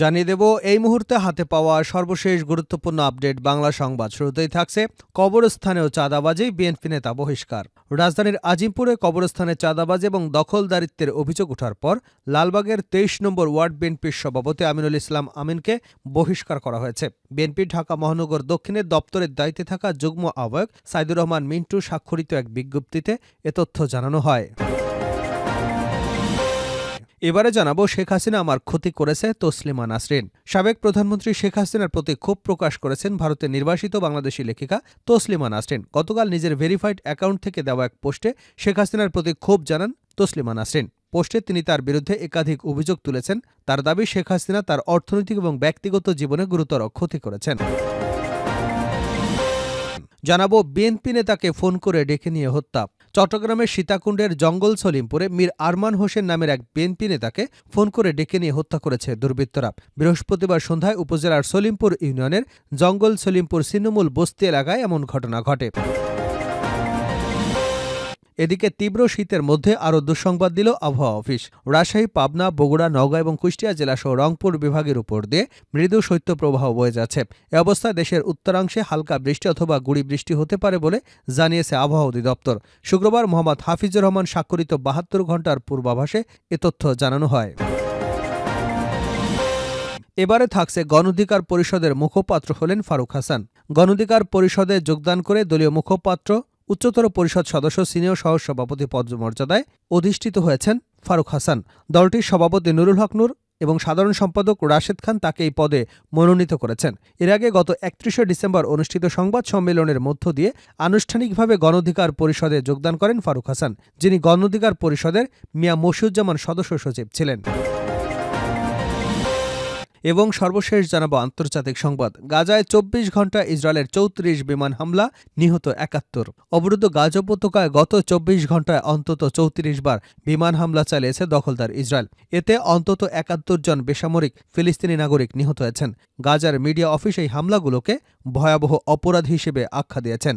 জানিয়ে দেব, এই মুহূর্তে হাতে পাওয়া সর্বশেষ গুরুত্বপূর্ণ আপডেট বাংলা সংবাদ। শুরুতেই থাকছে কবরস্থানেও চাঁদাবাজি, বিএনপি নেতা বহিষ্কার। রাজধানীর আজিমপুরে কবরস্থানে চাঁদাবাজি এবং দখলদারিত্বের অভিযোগ ওঠার পর লালবাগের তেইশ নম্বর ওয়ার্ড বিএনপির সভাপতি আমিনুল ইসলাম আমিনকে বহিষ্কার করা হয়েছে। বিএনপি ঢাকা মহানগর দক্ষিণের দপ্তরের দায়িত্বে থাকা যুগ্ম আহ্বায়ক সাইদুর রহমান মিন্টু স্বাক্ষরিত এক বিজ্ঞপ্তিতে এ তথ্য জানানো হয়। এবারে জানাব শেখ হাসিনা আমার ক্ষতি করেছে তসলিমা নাসরিন। সাবেক প্রধানমন্ত্রী শেখ হাসিনার প্রতি ক্ষোভ প্রকাশ করেছেন ভারতের নির্বাসিত বাংলাদেশি লেখিকা তসলিমা নাসরিন। গতকাল নিজের ভেরিফাইড অ্যাকাউন্ট থেকে দেওয়া এক পোস্টে শেখ হাসিনার প্রতি ক্ষোভ জানান তসলিমা নাসরিন। পোস্টে তিনি তার বিরুদ্ধে একাধিক অভিযোগ তুলেছেন। তার দাবি, শেখ হাসিনা তার অর্থনৈতিক এবং ব্যক্তিগত জীবনে গুরুতর ক্ষতি করেছেন। জানাব, বিএনপি নেতাকে ফোন করে ডেকে নিয়ে হত্যা। চট্টগ্রামের সীতাকুণ্ডের জঙ্গল সলিমপুরে মীর আরমান হোসেন নামের এক বিএনপি নেতাকে ফোন করে ডেকে নিয়ে হত্যা করেছে দুর্বৃত্তরা। বৃহস্পতিবার সন্ধ্যায় উপজেলার সলিমপুর ইউনিয়নের জঙ্গল সলিমপুর সিনুমুল বস্তি এলাকায় এমন ঘটনা ঘটে। এদিকে তীব্র শীতের মধ্যে আরও দুঃসংবাদ দিল আবহাওয়া অফিস। রাজশাহী, পাবনা, বগুড়া, নওগাঁ এবং কুষ্টিয়া জেলাসহ রংপুর বিভাগের উপর দিয়ে মৃদু শৈত্যপ্রবাহ বয়ে যাচ্ছে। এ অবস্থায় দেশের উত্তরাংশে হালকা বৃষ্টি অথবা গুড়ি বৃষ্টি হতে পারে বলে জানিয়েছে আবহাওয়া অধিদপ্তর। শুক্রবার মোহাম্মদ হাফিজুর রহমান স্বাক্ষরিত বাহাত্তর ঘণ্টার পূর্বাভাসে এ তথ্য জানানো হয়। এবারে থাকছে গণঅধিকার পরিষদের মুখপাত্র হলেন ফারুক হাসান। গণঅধিকার পরিষদে যোগদান করে দলীয় মুখপাত্র উচ্চতর পরিষদ সদস্য সিনিয়র সহ সভাপতি পদমর্যাদায় অধিষ্ঠিত হয়েছেন ফারুক হাসান। দলটির সভাপতি নুরুল হক নূর এবং সাধারণ সম্পাদক রাশেদ খান তাকে এই পদে মনোনীত করেছেন। এর আগে গত একত্রিশে ডিসেম্বর অনুষ্ঠিত সংবাদ সম্মেলনের মধ্য দিয়ে আনুষ্ঠানিকভাবে গণঅধিকার পরিষদে যোগদান করেন ফারুক হাসান, যিনি গণঅধিকার পরিষদের মিয়া মশিউজ্জামান সদস্য সচিব ছিলেন। এবং সর্বশেষ জানাব আন্তর্জাতিক সংবাদ। গাজায় চব্বিশ ঘণ্টা ইসরায়েলের চৌত্রিশ বিমান হামলা, নিহত একাত্তর। অবরুদ্ধ গাজা উপত্যকায় গত চব্বিশ ঘন্টায় অন্তত চৌত্রিশ বার বিমান হামলা চালিয়েছে দখলদার ইসরায়েল। এতে অন্তত একাত্তর জন বেসামরিক, ফিলিস্তিনি নাগরিক নিহত হয়েছেন। গাজার মিডিয়া অফিস এই হামলাগুলোকে ভয়াবহ অপরাধ হিসেবে আখ্যা দিয়েছেন।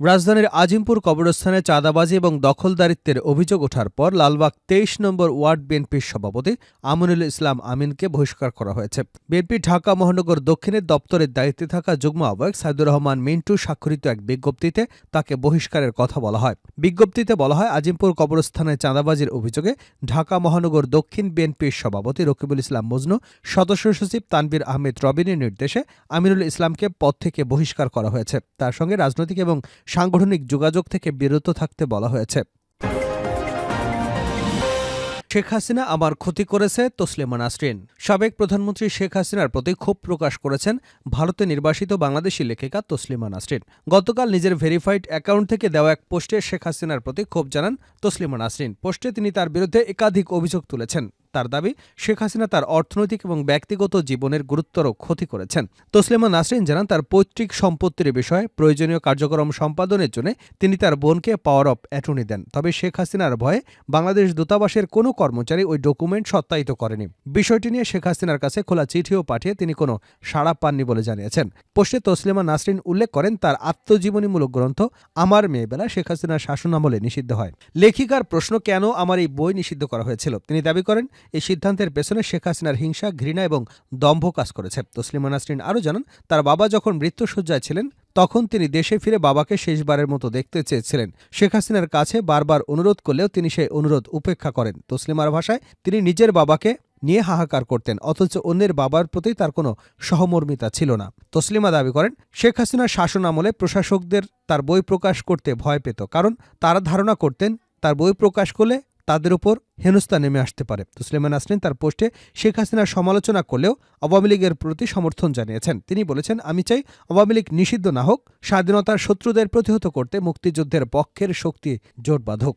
রাজধানীর আজিমপুর কবরস্থানে চাঁদাবাজি এবং দখলদারিত্বের অভিযোগ ওঠার পর লালবাগ তেইশ নম্বর ওয়ার্ড বিএনপির সভাপতি আমিনুল ইসলাম আমিনকে বহিষ্কার করা হয়েছে। বিএনপি ঢাকা মহানগর দক্ষিণের দপ্তরের দায়িত্বে থাকা যুগ্ম আহ্বায়ক সাইদুর রহমান মিন্টু স্বাক্ষরিত এক বিজ্ঞপ্তিতে তাকে বহিষ্কারের কথা বলা হয়। বিজ্ঞপ্তিতে বলা হয়, আজিমপুর কবরস্থানে চাঁদাবাজির অভিযোগে ঢাকা মহানগর দক্ষিণ বিএনপির সভাপতি রকিবুল ইসলাম মজনু, সদস্য সচিব তানবির আহমেদ রবিনের নির্দেশে আমিনুল ইসলামকে পদ থেকে বহিষ্কার করা হয়েছে। তার সঙ্গে রাজনৈতিক এবং সাংগঠনিক যোগাযোগ থেকে বিরত থাকতে বলা হয়েছে। শেখ হাসিনা আমার ক্ষতি করেছে তসলিমা নাসরিন। সাবেক প্রধানমন্ত্রী শেখ হাসিনার প্রতি ক্ষোভ প্রকাশ করেছেন ভারতে নির্বাসিত বাংলাদেশি লেখিকা তসলিমা নাসরিন। গতকাল নিজের ভেরিফাইড অ্যাকাউন্ট থেকে দেওয়া এক পোস্টে শেখ হাসিনার প্রতি ক্ষোভ জানান তসলিমা নাসরিন। পোস্টে তিনি তার বিরুদ্ধে একাধিক অভিযোগ তুলেছেন। তার দাবি, শেখ হাসিনা তার অর্থনৈতিক এবং ব্যক্তিগত জীবনের গুরুতর ক্ষতি করেছেন। তসলিমা নাসরিন জানান, তার পৈতৃক সম্পত্তির বিষয়ে প্রয়োজনীয় কার্যক্রম সম্পাদনের জন্য তিনি তার বোনকে পাওয়ার অফ অ্যাটর্নি দেন। তবে শেখ হাসিনার ভয়ে বাংলাদেশ দূতাবাসের কোনো কর্মচারী ওই ডকুমেন্ট সত্যায়িত করেনি। বিষয়টি নিয়ে শেখ হাসিনার কাছে খোলা চিঠিও পাঠিয়ে তিনি কোনো সাড়া পাননি বলে জানিয়েছেন। পোস্টে তসলিমা নাসরিন উল্লেখ করেন, তার আত্মজীবনীমূলক গ্রন্থ আমার মেয়েবেলা শেখ হাসিনার শাসনামলে নিষিদ্ধ হয়। লেখিকার প্রশ্ন, কেন আমার এই বই নিষিদ্ধ করা হয়েছিল? তিনি দাবি করেন এই সিদ্ধান্তের পেছনে শেখ হাসিনার হিংসা, ঘৃণা এবং দম্ভ কাজ করেছে। তসলিমা নাসরিন আরও জানান, তার বাবা যখন মৃত্যুসজ্জায় ছিলেন, তখন তিনি দেশে ফিরে বাবাকে শেষবারের মতো দেখতে চেয়েছিলেন। শেখ হাসিনার কাছে বারবার অনুরোধ করলেও তিনি সেই অনুরোধ উপেক্ষা করেন। তসলিমার ভাষায়, তিনি নিজের বাবাকে নিয়ে হাহাকার করতেন, অথচ অন্যের বাবার প্রতি তার কোনো সহমর্মিতা ছিল না। তসলিমা দাবি করেন, শেখ হাসিনার শাসন আমলে প্রশাসকদের তার বই প্রকাশ করতে ভয় পেত, কারণ তারা ধারণা করতেন, তার বই প্রকাশ করলে তাদের উপর হেনস্থা নেমে আসতে পারে। তুসলেমান নাসরিন তার পোস্টে শেখ হাসিনার সমালোচনা করলেও আওয়ামী লীগের প্রতি সমর্থন জানিয়েছেন। তিনি বলেছেন, আমি চাই আওয়ামী লীগ নিষিদ্ধ না হোক, স্বাধীনতার শত্রুদের প্রতিহত করতে মুক্তিযুদ্ধের পক্ষের শক্তি জোট বাঁধক।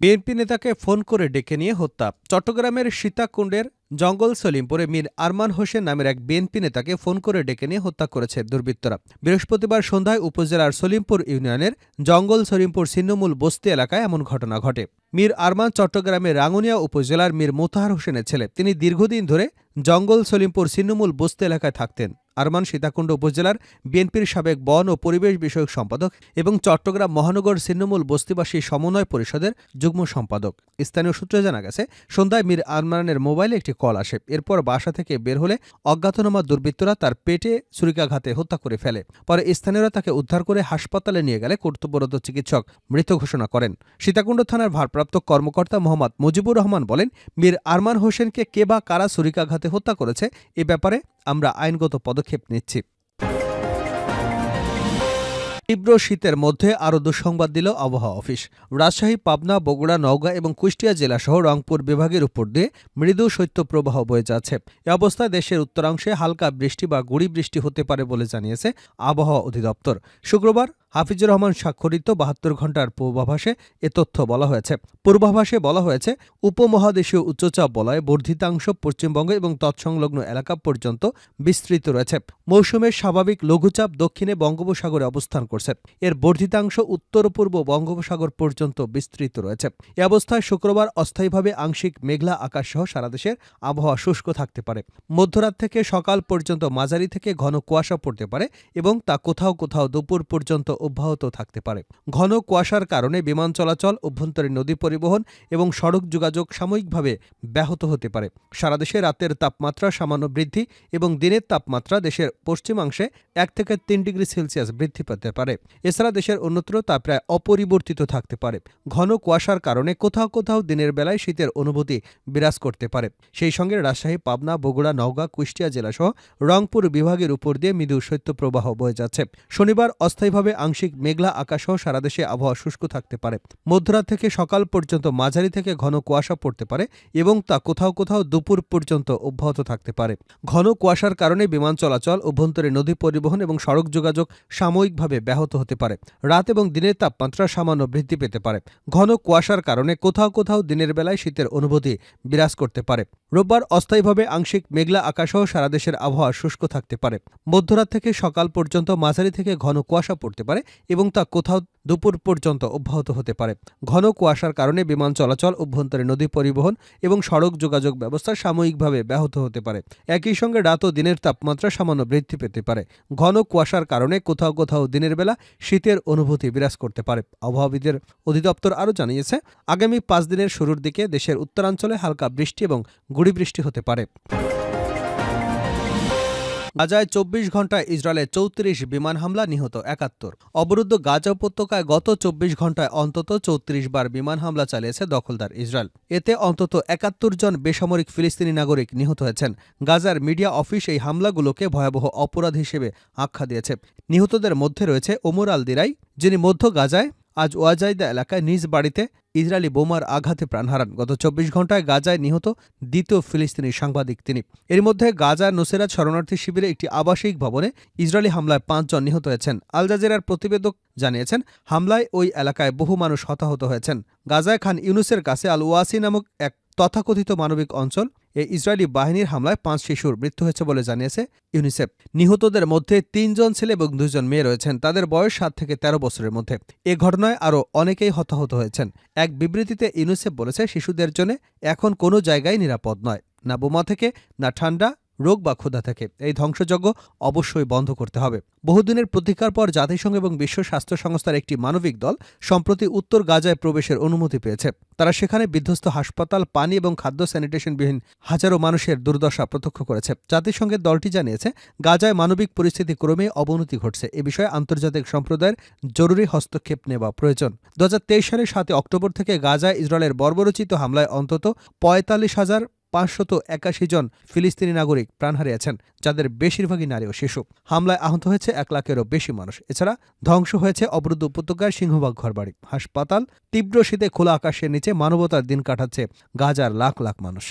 বিএনপি নেতাকে ফোন করে ডেকে নিয়ে হত্যা। চট্টগ্রামের সীতাকুণ্ডের জঙ্গল সলিমপুরে মীর আরমান হোসেন নামের এক বিএনপি নেতাকে ফোন করে ডেকে নিয়ে হত্যা করেছে দুর্বৃত্তরা। বৃহস্পতিবার সন্ধ্যায় উপজেলার সলিমপুর ইউনিয়নের জঙ্গল সলিমপুর ছিন্নমূল বস্তি এলাকায় এমন ঘটনা ঘটে। মীর আরমান চট্টগ্রামের রাঙ্গুনিয়া উপজেলার মীর মোতাহার হোসেনের ছেলে। তিনি দীর্ঘদিন ধরে জঙ্গল সলিমপুর ছিন্নমূল বস্তি এলাকায় থাকতেন। আরমান সীতাকুণ্ড উপজেলার বিএনপির সাবেক বন ও পরিবেশ বিষয়ক সম্পাদক এবং চট্টগ্রাম মহানগর ছিন্নমূল বস্তিবাসী সমন্বয় পরিষদের যুগ্ম সম্পাদক। স্থানীয় সূত্রে জানা গেছে, সন্ধ্যায় মীর আরমানের মোবাইলে একটি কল আসে। এরপর বাসা থেকে বের হলে অজ্ঞাতনামা দুর্বৃত্তরা তার পেটে ছুরিকাঘাতে হত্যা করে ফেলে। পরে স্থানীয়রা তাকে উদ্ধার করে হাসপাতালে নিয়ে গেলে কর্তব্যরত চিকিৎসক মৃত ঘোষণা করেন। সীতাকুণ্ড থানার ভারপ্রাপ্ত কর্মকর্তা মোহাম্মদ মুজিবুর রহমান বলেন, মীর আরমান হোসেনকে কে বা কারা ছুরিকাঘাতে হত্যা করেছে এ ব্যাপারে আমরা আইনগত পদক্ষেপ নিচ্ছি। তীব্র শীতের মধ্যে আরও দুঃসংবাদ দিল আবহাওয়া অফিস। রাজশাহী, পাবনা, বগুড়া, নওগাঁ এবং কুষ্টিয়া জেলাসহ রংপুর বিভাগের উপর দিয়ে মৃদু শৈত্যপ্রবাহ বয়ে যাচ্ছে। এ অবস্থায় দেশের উত্তরাংশে হালকা বৃষ্টি বা গুড়ি বৃষ্টি হতে পারে বলে জানিয়েছে আবহাওয়া অধিদপ্তর। শুক্রবার হাফিজুর রহমান স্বাক্ষরিত বাহাত্তর ঘণ্টার পূর্বাভাসে এ তথ্য বলা হয়েছে। পূর্বাভাসে বলা হয়েছে, উপমহাদেশীয় উচ্চচাপ বলয় বর্ধিতাংশ পশ্চিমবঙ্গ এবং তৎসংলগ্ন এলাকা পর্যন্ত বিস্তৃত রয়েছে। মৌসুমের স্বাভাবিক লঘুচাপ দক্ষিণে বঙ্গোপসাগরে অবস্থান করছে। এর বর্ধিতাংশ উত্তর পূর্ব বঙ্গোপসাগর পর্যন্ত বিস্তৃত রয়েছে। এ অবস্থায় শুক্রবার অস্থায়ীভাবে আংশিক মেঘলা আকাশ সহ সারা দেশের আবহাওয়া শুষ্ক থাকতে পারে। মধ্যরাত থেকে সকাল পর্যন্ত মাঝারি থেকে ঘন কুয়াশা পড়তে পারে এবং তা কোথাও কোথাও দুপুর পর্যন্ত অব্যাহত থাকতে পারে। ঘন কুয়াশার কারণে বিমান চলাচল, অভ্যন্তরীণ নদী পরিবহন এবং সড়ক যোগাযোগ সাময়িকভাবে ব্যাহত হতে পারে। সারা দেশে রাতের তাপমাত্রা সামান্য বৃদ্ধি এবং দিনের তাপমাত্রা দেশের পশ্চিমাংশে এক থেকে তিন ডিগ্রি সেলসিয়াস বৃদ্ধি পেতে পারে। এছাড়া দেশের অন্যত্র তা প্রায় অপরিবর্তিত থাকতে পারে। ঘন কুয়াশার কারণে কোথাও কোথাও দিনের বেলায় শীতের অনুভূতি বিরাজ করতে পারে। সেই সঙ্গে রাজশাহী, পাবনা, বগুড়া, নওগাঁ, কুষ্টিয়া জেলাসহ রংপুর বিভাগের উপর দিয়ে মৃদু শৈত্যপ্রবাহ বয়ে যাচ্ছে। শনিবার অস্থায়ীভাবে আংশিক মেঘলা আকাশসহ সারা দেশে আবহাওয়া শুষ্ক থাকতে পারে। মধ্যরাত থেকে সকাল পর্যন্ত মাঝারি থেকে ঘন কুয়াশা পড়তে পারে এবং তা কোথাও কোথাও দুপুর পর্যন্ত অব্যাহত থাকতে পারে। ঘন কুয়াশার কারণে বিমান চলাচল অভ্যন্তরে নদী পরিবহন এবং সড়ক যোগাযোগ সাময়িকভাবে ব্যাহত হতে পারে। রাত এবং দিনের তাপমাত্রা সামান্য বৃদ্ধি পেতে পারে। ঘন কুয়াশার কারণে কোথাও কোথাও দিনের বেলায় শীতের অনুভূতি বিরাজ করতে পারে। রোববার অস্থায়ীভাবে আংশিক মেঘলা আকাশসহ সারা দেশের আবহাওয়া শুষ্ক থাকতে পারে। মধ্যরাত থেকে সকাল পর্যন্ত মাঝারি থেকে ঘন কুয়াশা পড়তে পারে এবং তা কোথাও দুপুর পর্যন্ত অব্যাহত হতে পারে। ঘন কুয়াশার কারণে বিমান চলাচল অভ্যন্তরে নদী পরিবহন এবং সড়ক যোগাযোগ ব্যবস্থা সাময়িকভাবে ব্যাহত হতে পারে। একই সঙ্গে রাত ও দিনের তাপমাত্রা সামান্য বৃদ্ধি পেতে পারে। ঘন কুয়াশার কারণে কোথাও কোথাও দিনের বেলা শীতের অনুভূতি বিরাজ করতে পারে। আবহাওয়াবিদের অধিদপ্তর আরও জানিয়েছে, আগামী পাঁচ দিনের শুরুর দিকে দেশের উত্তরাঞ্চলে হালকা বৃষ্টি এবং গুড়ি বৃষ্টি হতে পারে। গাজায় চব্বিশ ঘন্টায় ইসরায়েলে চৌত্রিশ বিমান হামলা, নিহত একাত্তর। অবরুদ্ধ গাজা উপত্যকায় গত চব্বিশ ঘন্টায় অন্তত চৌত্রিশ বার বিমান হামলা চালিয়েছে দখলদার ইসরায়েল। এতে অন্তত একাত্তর জন বেসামরিক ফিলিস্তিনি নাগরিক নিহত হয়েছেন। গাজার মিডিয়া অফিস এই হামলাগুলোকে ভয়াবহ অপরাধ হিসেবে আখ্যা দিয়েছে। নিহতদের মধ্যে রয়েছে ওমর আল দিরাই, যিনি মধ্য গাজায় আজ ওয়াজাইদা এলাকায় নিজ বাড়িতে ইসরায়েলি বোমার আঘাতে প্রাণ হারান। গত চব্বিশ ঘন্টায় গাজায় নিহত দ্বিতীয় ফিলিস্তিনি সাংবাদিক তিনি। এর মধ্যে গাজার নোসেরা শরণার্থী শিবিরে একটি আবাসিক ভবনে ইসরায়েলি হামলায় পাঁচজন নিহত হয়েছেন। আল জাজিরার প্রতিবেদক জানিয়েছেন, হামলায় ওই এলাকায় বহু মানুষ হতাহত হয়েছেন। গাজায় খান ইউনুসের কাছে আল ওয়াসি নামক এক তথাকথিত মানবিক অঞ্চল এই ইসরায়েলি বাহিনীর হামলায় পাঁচ শিশুর মৃত্যু হয়েছে বলে জানিয়েছে ইউনিসেফ। নিহতদের মধ্যে তিনজন ছেলে এবং দুজন মেয়ে রয়েছেন। তাদের বয়স সাত থেকে ১৩ বছরের মধ্যে। এ ঘটনায় আরও অনেকেই হতাহত হয়েছেন। এক বিবৃতিতে ইউনিসেফ বলেছে, শিশুদের জন্য এখন কোনো জায়গায় নিরাপদ নয়। না বোমা থেকে, না ঠান্ডা রোগ বা ক্ষুধা থেকে। এই ধ্বংসযজ্ঞ অবশ্যই বন্ধ করতে হবে। বহুদিনের প্রতিকার পর জাতিসংঘ এবং বিশ্ব স্বাস্থ্য সংস্থার একটি মানবিক দল সম্প্রতি উত্তর গাজায় প্রবেশের অনুমতি পেয়েছে। তারা সেখানে বিধ্বস্ত হাসপাতাল, পানি এবং খাদ্য স্যানিটেশনবিহীন হাজারো মানুষের দুর্দশা প্রত্যক্ষ করেছে। জাতিসংঘের দলটি জানিয়েছে, গাজায় মানবিক পরিস্থিতি ক্রমে অবনতি ঘটছে। এ বিষয়ে আন্তর্জাতিক সম্প্রদায়ের জরুরি হস্তক্ষেপ নেওয়া প্রয়োজন। দু হাজার তেইশ সালের সাতই অক্টোবর থেকে গাজায় ইসরায়েলের বর্বরচিত হামলায় অন্তত পঁয়তাল্লিশ হাজার পাঁচশত একাশি জন ফিলিস্তিনি নাগরিক প্রাণ হারিয়েছেন, যাদের বেশিরভাগই নারী ও শিশু। হামলায় আহত হয়েছে এক লাখেরও বেশি মানুষ। এছাড়া ধ্বংস হয়েছে অবরুদ্ধ উপত্যকার সিংহবাগ ঘরবাড়ি। হাসপাতাল তীব্র শীতে খোলা আকাশের নিচে মানবতার দিন কাটাচ্ছে গাজার লাখ লাখ মানুষ।